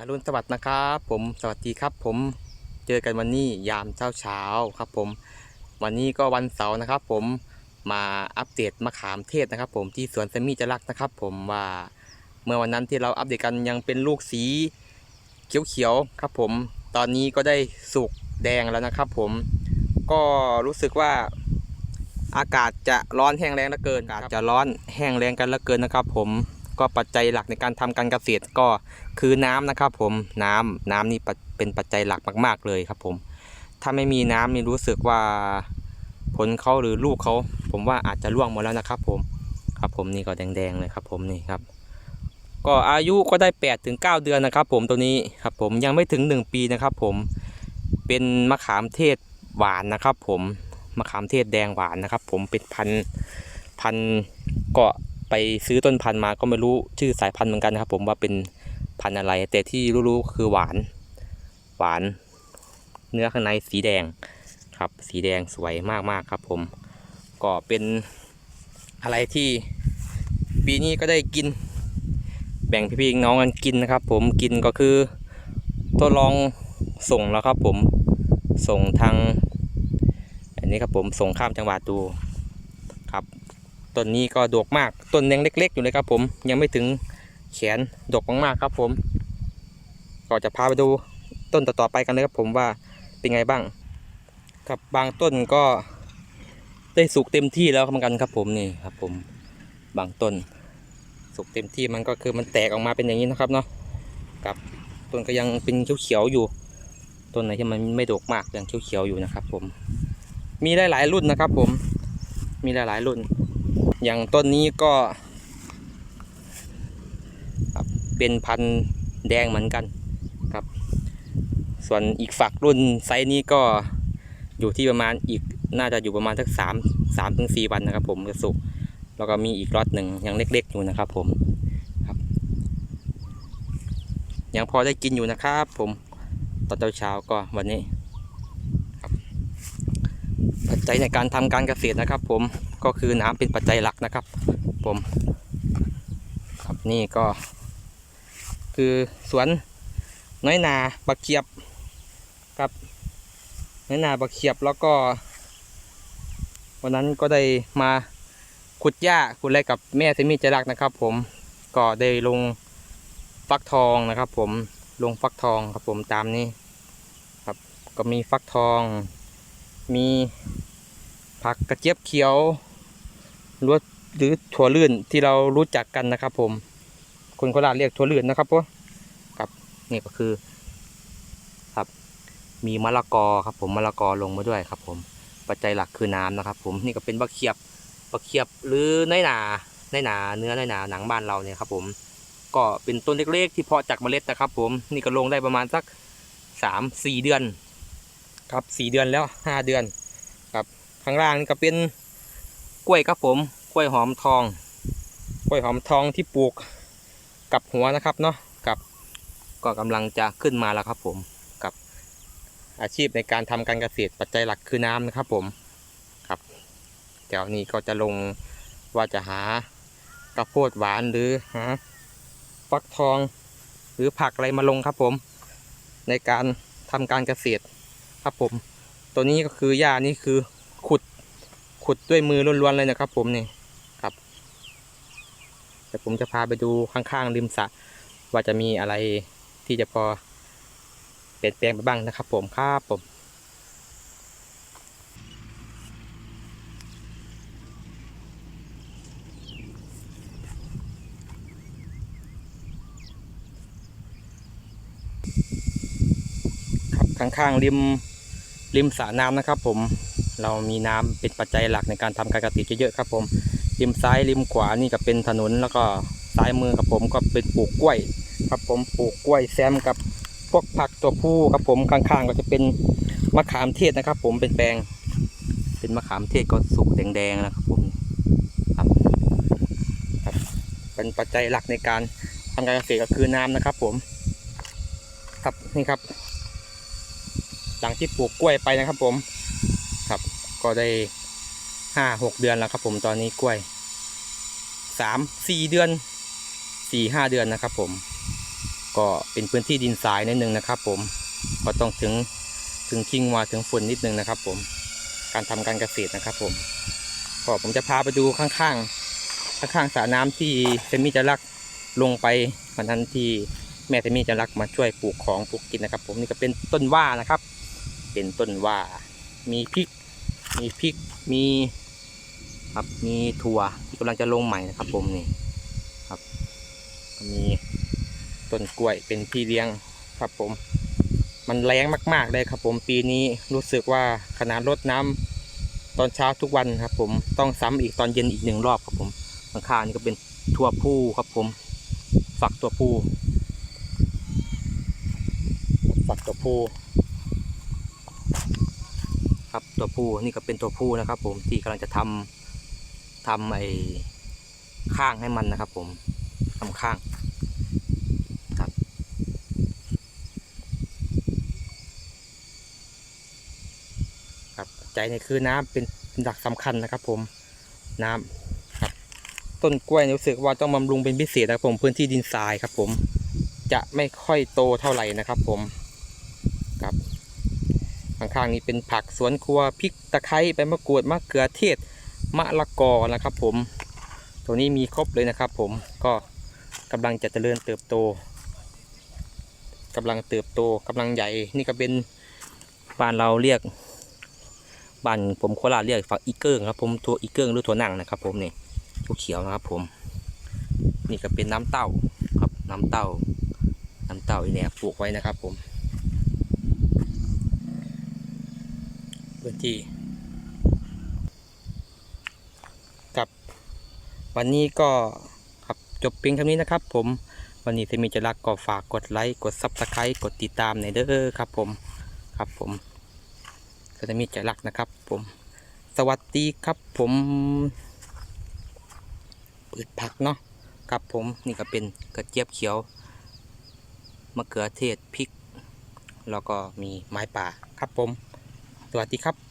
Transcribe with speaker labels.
Speaker 1: อรุณสวัสดิ์นะครับผมสวัสดีครับ ผมเจอกันวันนี้ยามเช้าเช้าๆครับผม วันนี้ก็วันเสาร์นะครับ ผมมาอัปเดตมะขามเทศนะครับ ผมที่สวนเซมิจรักนะครับ ผมว่าเมื่อวันนั้นที่เราอัปเดตกันยังเป็นลูกสีเขียวๆครับ ผมตอนนี้ก็ได้สุกแดงแล้วนะครับ ผมก็รู้สึกว่าอากาศจะร้อนแห้งแรงเหลือเกินอากาศจะร้อนแห้งแรงกันเหลือเกินนะครับ ผม ก็ปัจจัยหลักในการทำการเกษตรก็คือน้ำนะครับ ผมน้ำน้ำนี่เป็นปัจจัยหลักมาก ๆ เลยครับผม ถ้าไม่มีน้ำนี่รู้สึกว่าผลเขาหรือลูกเขา ผมว่าอาจจะร่วงหมดแล้วนะครับ ผมครับผมนี่ก็แดงๆเลยครับ ผมนี่ครับ ก็อายุก็ได้8ถึง9เดือนนะครับ ผมตัวนี้ครับ ผมยังไม่ถึง 1 ปีนะครับ ผมเป็นมะขามเทศหวานนะครับ ผมมะขามเทศแดงหวานนะครับ ผมเป็นพันพันธุ์ก็ ไปซื้อต้นพันธุ์มาก็ไม่รู้ชื่อสายพันธุ์เหมือนกันนะครับ ผมว่าเป็นพันธุ์อะไร แต่ที่รู้ๆคือหวาน หวาน เนื้อข้างในสีแดงครับ สีแดงสวยมากๆครับ ผม ก็เป็นอะไรที่ปีนี้ก็ได้กิน แบ่งพี่ๆน้องกันกินนะครับ ผมกินก็คือทดลองส่งแล้วครับ ผมส่งทางอันนี้ครับผมส่งข้ามจังหวัดดูครับ ต้นนี้ก็ดกมากต้นยังเล็ก ๆ อยู่เลยครับผมยังไม่ถึงแขนดกมากๆครับผม ก็จะพาไปดูต้นต่อๆไปกันเลยครับผมว่าเป็นไงบ้าง ครับบางต้นก็ได้สุกเต็มที่แล้วเหมือนกันครับผมนี่ครับผมบางต้น สุกเต็มที่มันก็คือมันแตกออกมาเป็นอย่างนี้นะครับเนาะกับต้นก็ยังเป็นเขียวๆอยู่ ต้นไหนที่มันไม่ดกมากยังเขียวๆอยู่นะครับผม มีหลายๆรุ่นนะครับผมมีหลายๆรุ่น อย่างต้นนี้ก็เป็นพันธุ์แดงเหมือนกันครับ ส่วนอีกฝักรุ่นไซส์นี้ก็อยู่ที่ประมาณอีกน่าจะอยู่ประมาณสักสามสามถึงสี่วันนะครับ ผมจะสุกแล้วก็มีอีกรอดหนึ่งยังเล็ก ๆ อยู่นะครับ ผมครับ ยังพอได้กินอยู่นะครับ ผมตอนเช้าๆก็วันนี้ปัจจัยในการทำการเกษตรนะครับ ผม ก็คือน้ำเป็นปัจจัยหลักนะครับ ผมครับนี่ก็ คือสวนน้อยนาบักเขียบครับน้อยนาบักเขียบแล้วก็ วันนั้นก็ได้มาขุดหญ้าขุดอะไรกับแม่เซมิจรักนะครับ ผมก็ได้ลงฟักทองนะครับ ผมลงฟักทองครับผมตามนี้ครับก็มีฟักทอง มีผักกระเจี๊ยบเขียว หรือหรือถั่วลื่นที่เรารู้จักกันนะครับ ผม คนโคราชเรียกถั่วลื่นนะครับพวกครับนี่ก็คือ ครับ มีมะละกอครับ ผมมะละกอลงมาด้วยครับ ผมปัจจัยหลักคือน้ำนะครับ ผมนี่ก็เป็นบักเขียบบักเขียบหรือในหนาในหนาเนื้อในหนาหนังบ้านเราเนี่ยครับผมก็เป็นต้นเล็กๆ ที่เพาะจากเมล็ดนะครับ ผมนี่ก็ลงได้ประมาณสักสามสี่เดือน ครับสี่เดือนแล้วห้าเดือนครับข้างล่างนี่ก็เป็น กล้วยครับผมกล้วยหอมทอง กล้วยหอมทองที่ปลูกกับหัวนะครับเนาะกับก็กำลังจะขึ้นมาแล้วครับผมกับอาชีพในการทำการเกษตรปัจจัยหลักคือน้ำนะครับผมครับเดี๋ยวนี้ก็จะลงว่าจะหากระโพดหวานหรือหาฟักทองหรือผักอะไรมาลงครับผม ในการทำการเกษตรครับผม ตัวนี้ก็คือหญ้านี่คือขุด ขุดด้วยมือล้วนๆเลยนะครับ ผมนี่ครับแต่ผมจะพาไปดูข้างๆริมสระว่าจะมีอะไรที่จะพอเปลี่ยนแปลงไปบ้างนะครับ ผมครับผมข้างๆริมริมสระน้ำนะครับผม เรามีน้ำเป็นปัจจัยหลักในการทำการเกษตรเยอะๆครับผมริมซ้ายริมขวานี่ก็เป็นถนนแล้วก็ซ้ายมือครับผมก็เป็นปลูกกล้วย ครับผมปลูกกล้วยแซมกับพวกผักตัวผู้ครับผมข้างๆก็จะเป็นมะขามเทศนะครับ ผมเป็นแปลง เป็นมะขามเทศก็สุกแดงๆนะครับผมครับครับ เป็นปัจจัยหลักในการทำการเกษตรก็คือน้ำนะครับ ผม ครับนี่ครับ หลังที่ปลูกกล้วยไปนะครับ ผม ครับ ก็ได้ห้าหกเดือนแล้วครับผมตอนนี้กล้วยสามสี่เดือนสี่ห้าเดือนนะครับ ผม ก็เป็นพื้นที่ดินทรายนิดนึงนะครับ ผมก็ต้องถึงถึงคิงวาถึงฝุ่นนิดนึงนะครับ ผม การทำการเกษตรนะครับ ผมก็ผมจะพาไปดูข้างๆข้างๆสระน้ำที่เซมิจะลักลงไปวันนั้นที่แม่เซมิจะลักมาช่วยปลูกของปลูกกินนะครับ ผมนี่ก็เป็นต้นว่านะครับ เป็นต้นว่ามีพริก มีพริกมีครับมีถั่วที่กำลังจะลงใหม่นะครับ ผมนี่ครับมีต้นกล้วยเป็นพี่เลี้ยงครับผม มันแรงมาก ๆ เลยครับผมปีนี้รู้สึกว่าขนาดรดน้ำตอนเช้าทุกวันครับ ผมต้องซ้ำอีกตอนเย็นอีกหนึ่งรอบครับผมข้างๆนี่ก็เป็นถั่วผู้ครับผม ฝักตัวผู้ฝักตัวผู้ ครับ ตัวผู้นี่ก็เป็นตัวผู้นะครับ ผมที่กำลังจะทำทำไอ้ข้างให้มันนะครับ ผมทำข้างครับครับใจในคือน้ำเป็นหลักสำคัญนะครับ ผมน้ำครับต้นกล้วยรู้สึกว่าต้องบำรุงเป็นพิเศษนะครับผมพื้นที่ดินทรายครับ ผมจะไม่ค่อยโตเท่าไหร่นะครับ ผม ข้างๆนี้เป็นผักสวนครัวพริกตะไคร้ใบมะกรูดมะเขือเทศมะละกอนะครับ ผม ตัวนี้มีครบเลยนะครับ ผมก็กำลังจะเจริญเติบโตกำลังเติบโตกำลังใหญ่นี่ก็เป็นบ้านเราเรียกบ้านผมโคราชเรียกฝักอีเกิ้งครับผมตัวอีเกิ้งหรือตัวนังนะครับ ผมนี่ตัวเขียวนะครับ ผม นี่ก็เป็นน้ำเต้าครับ น้ำเต้า น้ำเต้าอีเนี่ยปลูกไว้นะครับ ผม พื้นที่ กับวันนี้ก็ครับจบเพียงเท่านี้นะครับ ผมวันนี้เซมีจะรักก็ฝากกดไลค์กดซับสไครต์กดติดตามในเด้อครับ ผมครับผมเซมีจะรักนะครับ ผม สวัสดีครับผมเปิดผักเนาะครับผมนี่ก็เป็นกระเจี๊ยบเขียวมะเขือเทศพริก แล้วก็มีไม้ป่าครับผม สวัสดีครับ